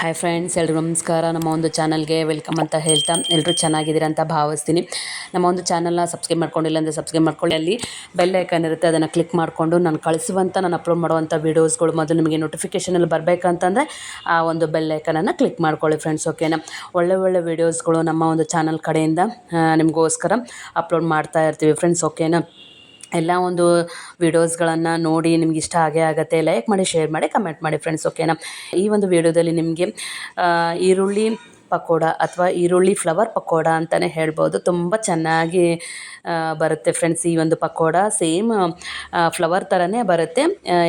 Hi friends ಎಲ್ರಿಗೂ ನಮಸ್ಕಾರ. ನಮ್ಮ ಒಂದು ಚಾನಲ್ಗೆ ವೆಲ್ಕಮ್ ಅಂತ ಹೇಳ್ತಾ ಎಲ್ಲರೂ ಚೆನ್ನಾಗಿದ್ದೀರಾ ಅಂತ ಭಾವಿಸ್ತೀನಿ. ನಮ್ಮ ಒಂದು ಚಾನಲ್ನ ಸಬ್ಸ್ಕ್ರೈಬ್ ಮಾಡ್ಕೊಂಡಿಲ್ಲ ಅಂದರೆ ಸಬ್ಸ್ಕ್ರೈಬ್ ಮಾಡ್ಕೊಳ್ಳಿ. ಅಲ್ಲಿ ಬೆಲ್ ಐಕನ್ ಇರುತ್ತೆ, ಅದನ್ನು ಕ್ಲಿಕ್ ಮಾಡಿಕೊಂಡು ನಾನು ಕಳಿಸುವಂಥ ನಾನು ಅಪ್ಲೋಡ್ ಮಾಡುವಂಥ ವೀಡಿಯೋಸ್ಗಳು ಮೊದಲು ನಿಮಗೆ ನೋಟಿಫಿಕೇಷನಲ್ಲಿ ಬರಬೇಕಂತಂದರೆ ಆ ಒಂದು ಬೆಲ್ ಐಕನನ್ನು ಕ್ಲಿಕ್ ಮಾಡ್ಕೊಳ್ಳಿ ಫ್ರೆಂಡ್ಸ್ ಓಕೆನಾ ಒಳ್ಳೆ ಒಳ್ಳೆ ವೀಡಿಯೋಸ್ಗಳು ನಮ್ಮ ಒಂದು ಚಾನಲ್ ಕಡೆಯಿಂದ ನಿಮಗೋಸ್ಕರ ಅಪ್ಲೋಡ್ ಮಾಡ್ತಾ ಇರ್ತೀವಿ ಫ್ರೆಂಡ್ಸ್ ಓಕೆನಾ ಎಲ್ಲ ಒಂದು ವೀಡಿಯೋಸ್ಗಳನ್ನು ನೋಡಿ ನಿಮ್ಗೆ ಇಷ್ಟ ಆಗೇ ಆಗುತ್ತೆ ಲೈಕ್ ಮಾಡಿ ಶೇರ್ ಮಾಡಿ ಕಮೆಂಟ್ ಮಾಡಿ ಫ್ರೆಂಡ್ಸ್ ಓಕೆನಾ ಈ ಒಂದು ವಿಡಿಯೋದಲ್ಲಿ ನಿಮಗೆ ಈರುಳ್ಳಿ ಪಕೋಡ ಅಥವಾ ಈರುಳ್ಳಿ ಫ್ಲವರ್ ಪಕೋಡ ಅಂತಲೇ ಹೇಳ್ಬೋದು. ತುಂಬ ಚೆನ್ನಾಗಿ ಬರುತ್ತೆ ಫ್ರೆಂಡ್ಸ್ ಈ ಒಂದು ಪಕೋಡ. ಸೇಮ್ ಫ್ಲವರ್ ಥರನೇ ಬರುತ್ತೆ.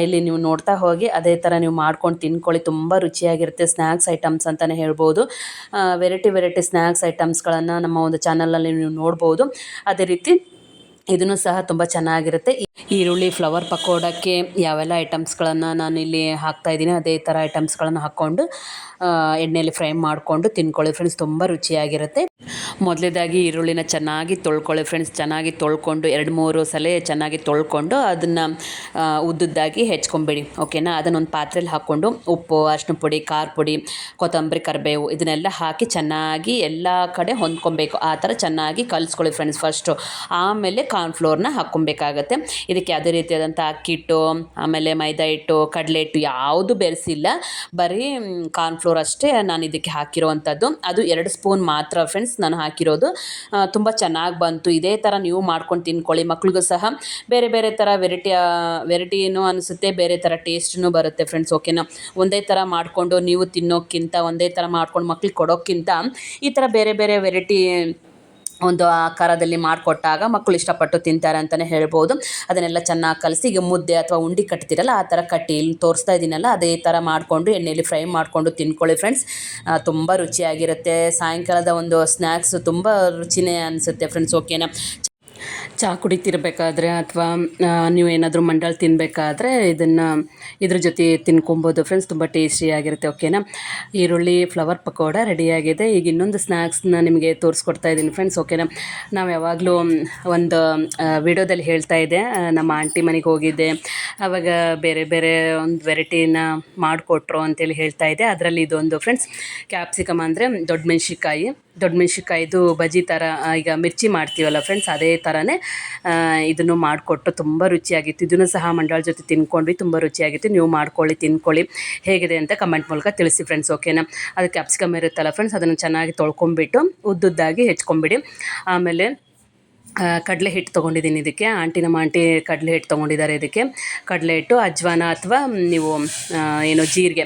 ಇಲ್ಲಿ ನೀವು ನೋಡ್ತಾ ಹೋಗಿ, ಅದೇ ಥರ ನೀವು ಮಾಡ್ಕೊಂಡು ತಿನ್ಕೊಳ್ಳಿ ತುಂಬ ರುಚಿಯಾಗಿರುತ್ತೆ ಸ್ನ್ಯಾಕ್ಸ್ ಐಟಮ್ಸ್ ಅಂತಲೇ ಹೇಳ್ಬೋದು. ವೆರೈಟಿ ವೆರೈಟಿ ಸ್ನ್ಯಾಕ್ಸ್ ಐಟಮ್ಸ್ಗಳನ್ನು ನಮ್ಮ ಒಂದು ಚಾನಲಲ್ಲಿ ನೀವು ನೋಡ್ಬೋದು. ಅದೇ ರೀತಿ ಇದನ್ನು ಸಹ ತುಂಬ ಚೆನ್ನಾಗಿರುತ್ತೆ. ಈರುಳ್ಳಿ ಫ್ಲವರ್ ಪಕೋಡಕ್ಕೆ ಯಾವೆಲ್ಲ ಐಟಮ್ಸ್ಗಳನ್ನು ನಾನು ಇಲ್ಲಿ ಹಾಕ್ತಾ ಇದ್ದೀನಿ, ಅದೇ ಥರ ಐಟಮ್ಸ್ಗಳನ್ನು ಹಾಕ್ಕೊಂಡು ಎಣ್ಣೆಯಲ್ಲಿ ಫ್ರೈ ಮಾಡಿಕೊಂಡು ತಿನ್ಕೊಳ್ಳಿ ಫ್ರೆಂಡ್ಸ್ ತುಂಬ ರುಚಿಯಾಗಿರುತ್ತೆ. ಮೊದಲೇದಾಗಿ ಈರುಳ್ಳಿನ ಚೆನ್ನಾಗಿ ತೊಳ್ಕೊಳ್ಳಿ ಫ್ರೆಂಡ್ಸ್ ಚೆನ್ನಾಗಿ ತೊಳ್ಕೊಂಡು ಎರಡು ಮೂರು ಸಲ ಚೆನ್ನಾಗಿ ತೊಳ್ಕೊಂಡು ಅದನ್ನು ಉದ್ದುದ್ದಾಗಿ ಹೆಚ್ಕೊಂಬಿಡಿ ಓಕೆನಾ ಅದನ್ನೊಂದು ಪಾತ್ರೆಯಲ್ಲಿ ಹಾಕ್ಕೊಂಡು ಉಪ್ಪು ಅರಿಶಿನ ಪುಡಿ, ಖಾರ ಪುಡಿ, ಕೊತ್ತಂಬರಿ, ಕರಿಬೇವು ಇದನ್ನೆಲ್ಲ ಹಾಕಿ ಚೆನ್ನಾಗಿ ಎಲ್ಲ ಕಡೆ ಹೊಂದ್ಕೊಬೇಕು. ಆ ಥರ ಚೆನ್ನಾಗಿ ಕಲಿಸ್ಕೊಳ್ಳಿ ಫ್ರೆಂಡ್ಸ್ ಫಸ್ಟು ಆಮೇಲೆ ಕಾರ್ನ್ಫ್ಲೋರ್ನ ಹಾಕ್ಕೊಬೇಕಾಗತ್ತೆ. ಇದಕ್ಕೆ ಯಾವುದೇ ರೀತಿಯಾದಂಥ ಅಕ್ಕಿ ಹಿಟ್ಟು ಆಮೇಲೆ ಮೈದಾ ಹಿಟ್ಟು, ಕಡಲೆ ಹಿಟ್ಟು ಯಾವುದು ಬೆರೆಸಿಲ್ಲ. ಬರೀ ಕಾರ್ನ್ಫ್ಲೋರ್ ಅಷ್ಟೇ ನಾನು ಇದಕ್ಕೆ ಹಾಕಿರೋವಂಥದ್ದು. ಅದು ಎರಡು ಸ್ಪೂನ್ ಮಾತ್ರ ಫ್ರೆಂಡ್ಸ್ ನಾನು ಹಾಕಿರೋದು. ತುಂಬ ಚೆನ್ನಾಗಿ ಬಂತು. ಇದೇ ಥರ ನೀವು ಮಾಡ್ಕೊಂಡು ತಿನ್ಕೊಳ್ಳಿ. ಮಕ್ಳಿಗೂ ಸಹ ಬೇರೆ ಬೇರೆ ಥರ ವೆರೈಟಿ ವೆರೈಟಿನೂ ಅನಿಸುತ್ತೆ. ಬೇರೆ ಥರ ಟೇಸ್ಟ್ನೂ ಬರುತ್ತೆ ಫ್ರೆಂಡ್ಸ್ ಓಕೆನಾ ಒಂದೇ ಥರ ಮಾಡಿಕೊಂಡು ನೀವು ತಿನ್ನೋಕ್ಕಿಂತ, ಒಂದೇ ಥರ ಮಾಡ್ಕೊಂಡು ಮಕ್ಳಿಗೆ ಕೊಡೋಕ್ಕಿಂತ ಈ ಥರ ಬೇರೆ ಬೇರೆ ವೆರೈಟಿ ಒಂದು ಆಕಾರದಲ್ಲಿ ಮಾಡಿಕೊಟ್ಟಾಗ ಮಕ್ಕಳು ಇಷ್ಟಪಟ್ಟು ತಿಂತಾರೆ ಅಂತಲೇ ಹೇಳ್ಬೋದು. ಅದನ್ನೆಲ್ಲ ಚೆನ್ನಾಗಿ ಕಲಸಿ, ಈಗ ಮುದ್ದೆ ಅಥವಾ ಉಂಡಿ ಕಟ್ತೀರಲ್ಲ, ಆ ಥರ ಕಟ್ಟಿ ಇಲ್ಲಿ ತೋರಿಸ್ತಾ ಇದ್ದೀನಲ್ಲ ಅದೇ ಥರ ಮಾಡಿಕೊಂಡು ಎಣ್ಣೆಯಲ್ಲಿ ಫ್ರೈ ಮಾಡಿಕೊಂಡು ತಿನ್ಕೊಳ್ಳಿ ಫ್ರೆಂಡ್ಸ್ ತುಂಬ ರುಚಿಯಾಗಿರುತ್ತೆ. ಸಾಯಂಕಾಲದ ಒಂದು ಸ್ನ್ಯಾಕ್ಸ್ ತುಂಬ ರುಚಿನೇ ಅನಿಸುತ್ತೆ ಫ್ರೆಂಡ್ಸ್ ಓಕೆನಾ ಚಹಾ ಕುಡಿತಿರ್ಬೇಕಾದ್ರೆ ಅಥವಾ ನೀವು ಏನಾದರೂ ಮಂಡಾಳು ತಿನ್ನಬೇಕಾದ್ರೆ ಇದನ್ನು ಇದ್ರ ಜೊತೆ ತಿನ್ಕೊಬೋದು. ಫ್ರೆಂಡ್ಸ್ ತುಂಬ ಟೇಸ್ಟಿಯಾಗಿರುತ್ತೆ ಓಕೆನಾ ಈರುಳ್ಳಿ ಫ್ಲವರ್ ಪಕೋಡ ರೆಡಿಯಾಗಿದೆ ಈಗ ಇನ್ನೊಂದು ಸ್ನ್ಯಾಕ್ಸ್ನ ನಿಮಗೆ ತೋರಿಸ್ಕೊಡ್ತಾ ಇದ್ದೀನಿ ಫ್ರೆಂಡ್ಸ್ ಓಕೆನಾ ನಾವು ಯಾವಾಗಲೂ ಒಂದು ವಿಡಿಯೋದಲ್ಲಿ ಹೇಳ್ತಾ ಇದ್ದೆ ನಮ್ಮ ಆಂಟಿ ಮನೆಗೆ ಹೋಗಿದ್ದೆ. ಆವಾಗ ಬೇರೆ ಬೇರೆ ಒಂದು ವೆರೈಟಿನ ಮಾಡಿಕೊಟ್ರು ಅಂತೇಳಿ ಹೇಳ್ತಾ ಇದ್ದೆ. ಅದರಲ್ಲಿ ಇದೊಂದು ಫ್ರೆಂಡ್ಸ್ ಕ್ಯಾಪ್ಸಿಕಮ್ ಅಂದರೆ ದೊಡ್ಡ ಮೆಣ್ಸಿನ್ಕಾಯಿ. ದೊಡ್ಡ ಮೆಣ್ಸಿನ್ಕಾಯಿದು ಬಜಿ ಥರ ಈಗ ಮಿರ್ಚಿ ಮಾಡ್ತೀವಲ್ಲ ಫ್ರೆಂಡ್ಸ್ ಅದೇ ಥರನೇ ಇದನ್ನು ಮಾಡಿಕೊಟ್ಟು ತುಂಬ ರುಚಿಯಾಗಿತ್ತು. ಇದನ್ನು ಸಹ ಮಂಡಾಳ ಜೊತೆ ತಿನ್ಕೊಂಡ್ವಿ, ತುಂಬ ರುಚಿಯಾಗಿತ್ತು. ನೀವು ಮಾಡ್ಕೊಳ್ಳಿ, ತಿನ್ಕೊಳ್ಳಿ. ಹೇಗಿದೆ ಅಂತ ಕಮೆಂಟ್ ಮೂಲಕ ತಿಳಿಸಿ ಫ್ರೆಂಡ್ಸ್ ಓಕೆನಾ ಅದು ಕ್ಯಾಪ್ಸಿಕಮ್ ಇರುತ್ತಲ್ಲ ಫ್ರೆಂಡ್ಸ್ ಅದನ್ನು ಚೆನ್ನಾಗಿ ತೊಳ್ಕೊಂಬಿಟ್ಟು ಉದ್ದುದ್ದಾಗಿ ಹೆಚ್ಕೊಂಬಿಡಿ ಆಮೇಲೆ ಕಡಲೆ ಹಿಟ್ಟು ತೊಗೊಂಡಿದ್ದೀನಿ ಇದಕ್ಕೆ. ಆಂಟಿ ನಮ್ಮ ಆಂಟಿ ಕಡಲೆ ಹಿಟ್ಟು ತೊಗೊಂಡಿದ್ದಾರೆ ಇದಕ್ಕೆ. ಕಡಲೆ ಹಿಟ್ಟು, ಅಜ್ವಾನ ಅಥವಾ ನೀವು ಏನು ಜೀರಿಗೆ,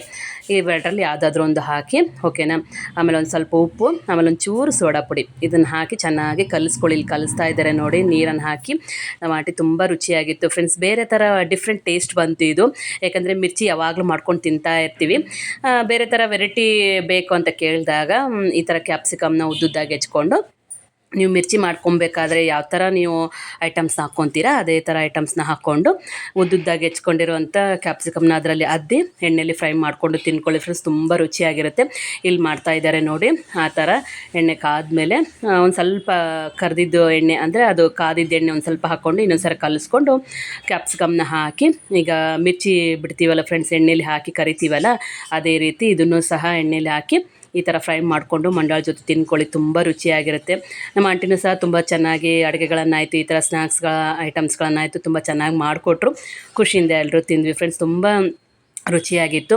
ಇವೆರಡರಲ್ಲಿ ಯಾವುದಾದ್ರೂ ಒಂದು ಹಾಕಿ, ಓಕೆನಾ? ಆಮೇಲೆ ಒಂದು ಸ್ವಲ್ಪ ಉಪ್ಪು, ಆಮೇಲೆ ಒಂದು ಚೂರು ಸೋಡಾ ಪುಡಿ. ಇದನ್ನು ಹಾಕಿ ಚೆನ್ನಾಗಿ ಕಲಿಸ್ಕೊಳ್ಳಿ. ಇಲ್ಲಿ ಕಲಿಸ್ತಾ ಇದ್ದಾರೆ ನೋಡಿ, ನೀರನ್ನು ಹಾಕಿ. ನಮ್ಮ ಆಂಟಿ ತುಂಬ ರುಚಿಯಾಗಿತ್ತು. ಫ್ರೆಂಡ್ಸ್ ಬೇರೆ ಥರ ಡಿಫ್ರೆಂಟ್ ಟೇಸ್ಟ್ ಬಂತು ಇದು. ಯಾಕಂದರೆ ಮಿರ್ಚಿ ಯಾವಾಗಲೂ ಮಾಡ್ಕೊಂಡು ತಿಂತಾ ಇರ್ತೀವಿ. ಬೇರೆ ಥರ ವೆರೈಟಿ ಬೇಕು ಅಂತ ಕೇಳಿದಾಗ ಈ ಥರ ಕ್ಯಾಪ್ಸಿಕಮ್ನ ಉದ್ದುದ್ದಾಗಿ ಹೆಚ್ಕೊಂಡು ನೀವು ಮಿರ್ಚಿ ಮಾಡ್ಕೊಬೇಕಾದ್ರೆ ಯಾವ ಥರ ನೀವು ಐಟಮ್ಸ್ನ ಹಾಕ್ಕೊತೀರಾ ಅದೇ ಥರ ಐಟಮ್ಸ್ನ ಹಾಕ್ಕೊಂಡು ಉದ್ದುದ್ದಾಗಿ ಹೆಚ್ಕೊಂಡಿರುವಂಥ ಕ್ಯಾಪ್ಸಿಕಮ್ನ ಅದರಲ್ಲಿ ಅದ್ದಿ ಎಣ್ಣೆಯಲ್ಲಿ ಫ್ರೈ ಮಾಡಿಕೊಂಡು ತಿನ್ಕೊಳ್ಳಿ ಫ್ರೆಂಡ್ಸ್ ತುಂಬ ರುಚಿಯಾಗಿರುತ್ತೆ. ಇಲ್ಲಿ ಮಾಡ್ತಾ ಇದ್ದಾರೆ ನೋಡಿ, ಆ ಥರ ಎಣ್ಣೆ ಕಾದ್ಮೇಲೆ ಒಂದು ಸ್ವಲ್ಪ ಕರೆದಿದ್ದು ಎಣ್ಣೆ ಅಂದರೆ ಅದು ಕಾದಿದ್ದ ಎಣ್ಣೆ ಒಂದು ಸ್ವಲ್ಪ ಹಾಕ್ಕೊಂಡು ಇನ್ನೊಂದು ಸಲ ಕಲಿಸ್ಕೊಂಡು ಕ್ಯಾಪ್ಸಿಕಮ್ನ ಹಾಕಿ, ಈಗ ಮಿರ್ಚಿ ಬಿಡ್ತೀವಲ್ಲ ಫ್ರೆಂಡ್ಸ್ ಎಣ್ಣೆಲಿ ಹಾಕಿ ಕರಿತೀವಲ್ಲ, ಅದೇ ರೀತಿ ಇದನ್ನು ಸಹ ಎಣ್ಣೆಲಿ ಹಾಕಿ ಈ ಥರ ಫ್ರೈ ಮಾಡಿಕೊಂಡು ಮಂಡಾಳ ಜೊತೆ ತಿನ್ಕೊಳ್ಳಿ, ತುಂಬ ರುಚಿಯಾಗಿರುತ್ತೆ. ನಮ್ಮ ಆಂಟಿನೂ ಸಹ ತುಂಬ ಚೆನ್ನಾಗಿ ಅಡುಗೆಗಳನ್ನಾಯಿತು, ಈ ಥರ ಸ್ನ್ಯಾಕ್ಸ್ಗಳ ಐಟಮ್ಸ್ಗಳನ್ನಾಯಿತು ತುಂಬ ಚೆನ್ನಾಗಿ ಮಾಡಿಕೊಟ್ರು. ಖುಷಿಯಿಂದ ಎಲ್ಲರೂ ತಿಂದ್ವಿ ಫ್ರೆಂಡ್ಸ್ ತುಂಬ ರುಚಿಯಾಗಿತ್ತು.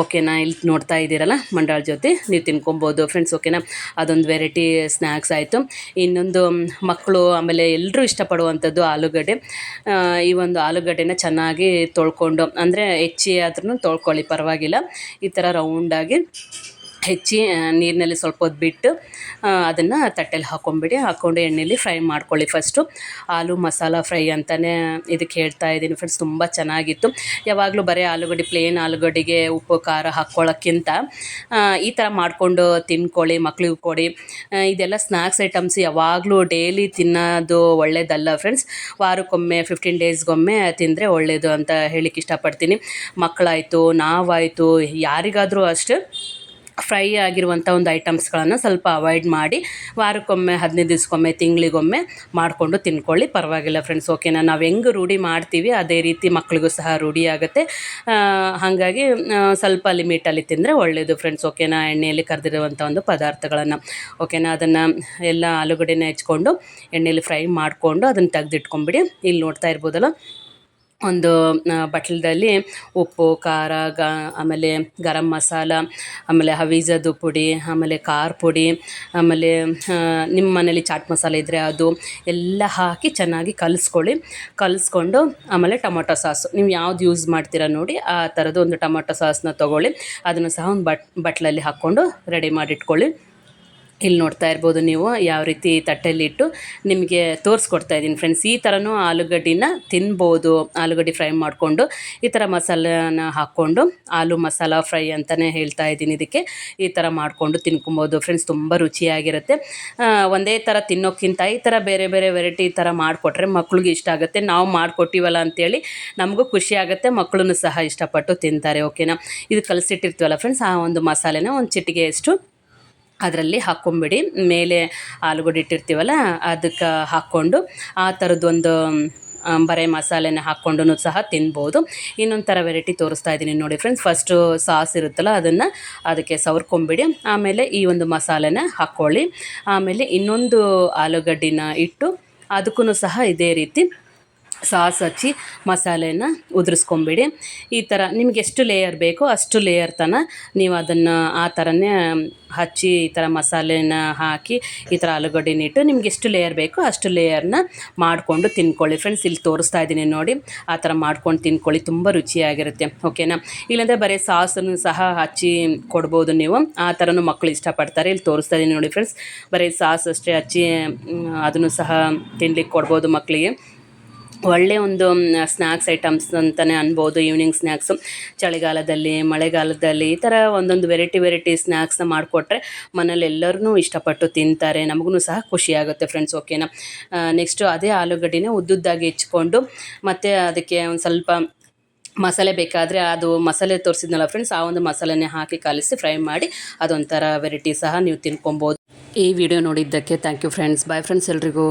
ಓಕೆನಾ ಇಲ್ಲಿ ನೋಡ್ತಾ ಇದ್ದೀರಲ್ಲ ಮಂಡಾಳ ಜೊತೆ, ನೀವು ತಿನ್ಕೊಬೋದು. ಫ್ರೆಂಡ್ಸ್ ಓಕೆನಾ ಅದೊಂದು ವೆರೈಟಿ ಸ್ನ್ಯಾಕ್ಸ್ ಆಯಿತು. ಇನ್ನೊಂದು ಮಕ್ಕಳು ಆಮೇಲೆ ಎಲ್ಲರೂ ಇಷ್ಟಪಡುವಂಥದ್ದು ಆಲೂಗಡ್ಡೆ. ಈ ಒಂದು ಆಲೂಗಡ್ಡೆನ ಚೆನ್ನಾಗಿ ತೊಳ್ಕೊಂಡು, ಅಂದರೆ ಹೆಚ್ಚಿ ಆದ್ರೂ ತೊಳ್ಕೊಳ್ಳಿ, ಪರವಾಗಿಲ್ಲ. ಈ ಥರ ರೌಂಡಾಗಿ ಹೆಚ್ಚಿ ನೀರಿನಲ್ಲಿ ಸ್ವಲ್ಪ ಹೊತ್ತು ಬಿಟ್ಟು ಅದನ್ನು ತಟ್ಟೆಲಿ ಹಾಕ್ಕೊಂಬಿಡಿ ಹಾಕ್ಕೊಂಡು ಎಣ್ಣೆಲಿ ಫ್ರೈ ಮಾಡ್ಕೊಳ್ಳಿ ಫಸ್ಟು ಆಲೂ ಮಸಾಲ ಫ್ರೈ ಅಂತಲೇ ಇದಕ್ಕೆ ಹೇಳ್ತಾ ಇದ್ದೀನಿ ಫ್ರೆಂಡ್ಸ್ ತುಂಬ ಚೆನ್ನಾಗಿತ್ತು. ಯಾವಾಗಲೂ ಬರೀ ಆಲೂಗಡ್ಡೆ ಪ್ಲೇನ್ ಆಲೂಗಡ್ಡೆಗೆ ಉಪ್ಪು, ಖಾರ ಹಾಕ್ಕೊಳ್ಳೋಕ್ಕಿಂತ ಈ ಥರ ಮಾಡಿಕೊಂಡು ತಿನ್ಕೊಳ್ಳಿ, ಮಕ್ಳಿಗೂ ಕೊಡಿ. ಇದೆಲ್ಲ ಸ್ನ್ಯಾಕ್ಸ್ ಐಟಮ್ಸ್ ಯಾವಾಗಲೂ ಡೈಲಿ ತಿನ್ನೋದು ಒಳ್ಳೇದಲ್ಲ ಫ್ರೆಂಡ್ಸ್ ವಾರಕ್ಕೊಮ್ಮೆ ಫಿಫ್ಟೀನ್ ಡೇಸ್ಗೊಮ್ಮೆ ತಿಂದರೆ ಒಳ್ಳೆಯದು ಅಂತ ಹೇಳಿಕ್ಕೆ ಇಷ್ಟಪಡ್ತೀನಿ. ಮಕ್ಕಳಾಯಿತು ನಾವಾಯಿತು, ಯಾರಿಗಾದರೂ ಅಷ್ಟೇ. ಫ್ರೈ ಆಗಿರುವಂಥ ಒಂದು ಐಟಮ್ಸ್ಗಳನ್ನು ಸ್ವಲ್ಪ ಅವಾಯ್ಡ್ ಮಾಡಿ ವಾರಕ್ಕೊಮ್ಮೆ, ಹದಿನೈದು ದಿವಸಕ್ಕೊಮ್ಮೆ, ತಿಂಗಳಿಗೊಮ್ಮೆ ಮಾಡಿಕೊಂಡು ತಿನ್ಕೊಳ್ಳಿ ಪರವಾಗಿಲ್ಲ ಫ್ರೆಂಡ್ಸ್ ಓಕೆನಾ ನಾವು ಹೆಂಗೆ ರೂಢಿ ಮಾಡ್ತೀವಿ, ಅದೇ ರೀತಿ ಮಕ್ಳಿಗೂ ಸಹ ರೂಢಿ ಆಗುತ್ತೆ. ಹಾಗಾಗಿ ಸ್ವಲ್ಪ ಲಿಮಿಟಲ್ಲಿ ತಿಂದರೆ ಒಳ್ಳೆಯದು ಫ್ರೆಂಡ್ಸ್ ಓಕೆನಾ ಎಣ್ಣೆಯಲ್ಲಿ ಕರೆದಿರುವಂಥ ಒಂದು ಪದಾರ್ಥಗಳನ್ನು ಓಕೆನಾ ಅದನ್ನು ಎಲ್ಲ ಆಲೂಗಡ್ಡೆನ ಹೆಚ್ಕೊಂಡು ಎಣ್ಣೆಯಲ್ಲಿ ಫ್ರೈ ಮಾಡಿಕೊಂಡು ಅದನ್ನು ತೆಗೆದಿಟ್ಕೊಂಬಿಡಿ. ಇಲ್ಲಿ ನೋಡ್ತಾ ಇರ್ಬೋದಲ್ಲ ಒಂದು ಬಟ್ಲದಲ್ಲಿ ಉಪ್ಪು, ಖಾರ, ಗ, ಆಮೇಲೆ ಗರಂ ಮಸಾಲ, ಆಮೇಲೆ ಹವೀಜದ್ದು ಪುಡಿ, ಆಮೇಲೆ ಖಾರ ಪುಡಿ, ಆಮೇಲೆ ನಿಮ್ಮ ಮನೇಲಿ ಚಾಟ್ ಮಸಾಲೆ ಇದ್ದರೆ ಅದು ಎಲ್ಲ ಹಾಕಿ ಚೆನ್ನಾಗಿ ಕಲಿಸ್ಕೊಳ್ಳಿ. ಕಲಿಸ್ಕೊಂಡು ಆಮೇಲೆ ಟೊಮೊಟೊ ಸಾಸು. ನೀವು ಯಾವ್ದು ಯೂಸ್ ಮಾಡ್ತೀರಾ ನೋಡಿ, ಆ ಥರದ್ದು ಒಂದು ಟೊಮೊಟೊ ಸಾಸನ್ನ ತೊಗೊಳ್ಳಿ. ಅದನ್ನು ಸಹ ಒಂದು ಬಟ್, ಬಟ್ಲಲ್ಲಿ ಹಾಕ್ಕೊಂಡು ರೆಡಿ ಮಾಡಿಟ್ಕೊಳ್ಳಿ. ಇಲ್ಲಿ ನೋಡ್ತಾ ಇರ್ಬೋದು ನೀವು ಯಾವ ರೀತಿ ತಟ್ಟೆಲಿಟ್ಟು ನಿಮಗೆ ತೋರಿಸ್ಕೊಡ್ತಾ ಇದ್ದೀನಿ ಫ್ರೆಂಡ್ಸ್. ಈ ಥರನೂ ಆಲೂಗಡ್ಡಿನ ತಿನ್ಬೋದು. ಆಲೂಗಡ್ಡೆ ಫ್ರೈ ಮಾಡಿಕೊಂಡು ಈ ಥರ ಮಸಾಲಾನ ಹಾಕ್ಕೊಂಡು ಆಲೂ ಮಸಾಲ ಫ್ರೈ ಅಂತಲೇ ಹೇಳ್ತಾ ಇದ್ದೀನಿ ಇದಕ್ಕೆ. ಈ ಥರ ಮಾಡಿಕೊಂಡು ತಿನ್ಕೊಬೋದು ಫ್ರೆಂಡ್ಸ್. ತುಂಬ ರುಚಿಯಾಗಿರುತ್ತೆ. ಒಂದೇ ಥರ ತಿನ್ನೋಕ್ಕಿಂತ ಈ ಥರ ಬೇರೆ ಬೇರೆ ವೆರೈಟಿ ಈ ಥರ ಮಾಡಿಕೊಟ್ರೆ ಮಕ್ಳಿಗೆ ಇಷ್ಟ ಆಗುತ್ತೆ. ನಾವು ಮಾಡಿಕೊಟ್ಟಿವಲ್ಲ ಅಂತೇಳಿ ನಮಗೂ ಖುಷಿ ಆಗುತ್ತೆ. ಮಕ್ಕಳೂ ಸಹ ಇಷ್ಟಪಟ್ಟು ತಿಂತಾರೆ. ಓಕೆನಾ? ಇದು ಕಲಸಿಟ್ಟಿರ್ತೀವಲ್ಲ ಫ್ರೆಂಡ್ಸ್, ಆ ಒಂದು ಮಸಾಲೆನ ಒಂದು ಚಿಟಿಗೆಯಷ್ಟು ಅದರಲ್ಲಿ ಹಾಕ್ಕೊಂಬಿಡಿ ಮೇಲೆ ಆಲೂಗಡ್ಡೆ ಇಟ್ಟಿರ್ತೀವಲ್ಲ, ಅದಕ್ಕೆ ಹಾಕ್ಕೊಂಡು ಆ ಥರದ್ದೊಂದು ಬರೇ ಮಸಾಲೆನ ಹಾಕ್ಕೊಂಡು ಸಹ ತಿನ್ಬೋದು. ಇನ್ನೊಂದು ಥರ ವೆರೈಟಿ ತೋರಿಸ್ತಾ ಇದ್ದೀನಿ ನೋಡಿ ಫ್ರೆಂಡ್ಸ್ ಫಸ್ಟು ಸಾಸ್ ಇರುತ್ತಲ್ಲ, ಅದನ್ನು ಅದಕ್ಕೆ ಸವರ್ಕೊಂಬಿಡಿ. ಆಮೇಲೆ ಈ ಒಂದು ಮಸಾಲೆನ ಹಾಕ್ಕೊಳ್ಳಿ ಆಮೇಲೆ ಇನ್ನೊಂದು ಆಲೂಗಡ್ಡಿನ ಇಟ್ಟು ಅದಕ್ಕೂ ಸಹ ಇದೇ ರೀತಿ ಸಾಸ್ ಹಚ್ಚಿ ಮಸಾಲೆನ ಉದುರಿಸ್ಕೊಂಬಿಡಿ. ಈ ಥರ ನಿಮ್ಗೆ ಎಷ್ಟು ಲೇಯರ್ ಬೇಕೋ ಅಷ್ಟು ಲೇಯರ್ ತನಕ ನೀವು ಅದನ್ನು ಆ ಥರನೇ ಹಚ್ಚಿ ಈ ಥರ ಮಸಾಲೆನ ಹಾಕಿ ಈ ಥರ ಆಲೂಗಡ್ಡೆ ಇಟ್ಟು ನಿಮ್ಗೆ ಎಷ್ಟು ಲೇಯರ್ ಬೇಕೋ ಅಷ್ಟು ಲೇಯರ್ನ ಮಾಡಿಕೊಂಡು ತಿನ್ಕೊಳ್ಳಿ. ಫ್ರೆಂಡ್ಸ್ ಇಲ್ಲಿ ತೋರಿಸ್ತಾ ಇದ್ದೀನಿ ನೋಡಿ. ಆ ಥರ ಮಾಡ್ಕೊಂಡು ತಿನ್ಕೊಳ್ಳಿ. ತುಂಬ ರುಚಿಯಾಗಿರುತ್ತೆ. ಓಕೆನಾ ಇಲ್ಲಾಂದರೆ ಬರೀ ಸಾಸನ್ನು ಸಹ ಹಚ್ಚಿ ಕೊಡ್ಬೋದು ನೀವು. ಆ ಥರನೂ ಮಕ್ಕಳು ಇಷ್ಟಪಡ್ತಾರೆ. ಇಲ್ಲಿ ತೋರಿಸ್ತಾ ಇದ್ದೀನಿ ನೋಡಿ ಫ್ರೆಂಡ್ಸ್ ಬರೀ ಸಾಸ್ ಅಷ್ಟೇ ಹಚ್ಚಿ ಅದನ್ನು ಸಹ ತಿನ್ಲಿಕ್ಕೆ ಕೊಡ್ಬೋದು ಮಕ್ಕಳಿಗೆ ಒಳ್ಳೆ ಒಂದು ಸ್ನ್ಯಾಕ್ಸ್ ಐಟಮ್ಸ್ ಅಂತಲೇ ಅನ್ಬೋದು. ಈವ್ನಿಂಗ್ ಸ್ನ್ಯಾಕ್ಸು ಚಳಿಗಾಲದಲ್ಲಿ, ಮಳೆಗಾಲದಲ್ಲಿ ಈ ಥರ ಒಂದೊಂದು ವೆರೈಟಿ ವೆರೈಟಿ ಸ್ನ್ಯಾಕ್ಸ್ನ ಮಾಡಿಕೊಟ್ರೆ ಮನೇಲಿ ಎಲ್ಲರೂ ಇಷ್ಟಪಟ್ಟು ತಿಂತಾರೆ. ನಮಗೂ ಸಹ ಖುಷಿಯಾಗುತ್ತೆ ಫ್ರೆಂಡ್ಸ್ ಓಕೆನಾ ನೆಕ್ಸ್ಟು ಅದೇ ಆಲೂಗಡ್ಡೆನೇ ಉದ್ದುದ್ದಾಗಿ ಹೆಚ್ಕೊಂಡು ಮತ್ತು ಅದಕ್ಕೆ ಒಂದು ಸ್ವಲ್ಪ ಮಸಾಲೆ ಬೇಕಾದರೆ ಅದು ಮಸಾಲೆ ತೋರಿಸಿದ್ನಲ್ಲ ಫ್ರೆಂಡ್ಸ್ ಆ ಒಂದು ಮಸಾಲೆನೇ ಹಾಕಿ ಕಲಿಸಿ ಫ್ರೈ ಮಾಡಿ ಅದೊಂಥರ ವೆರೈಟಿ ಸಹ ನೀವು ತಿನ್ಕೊಬೋದು. ಈ ವಿಡಿಯೋ ನೋಡಿದ್ದಕ್ಕೆ thank you friends bye friends ಎಲ್ರಿಗೂ.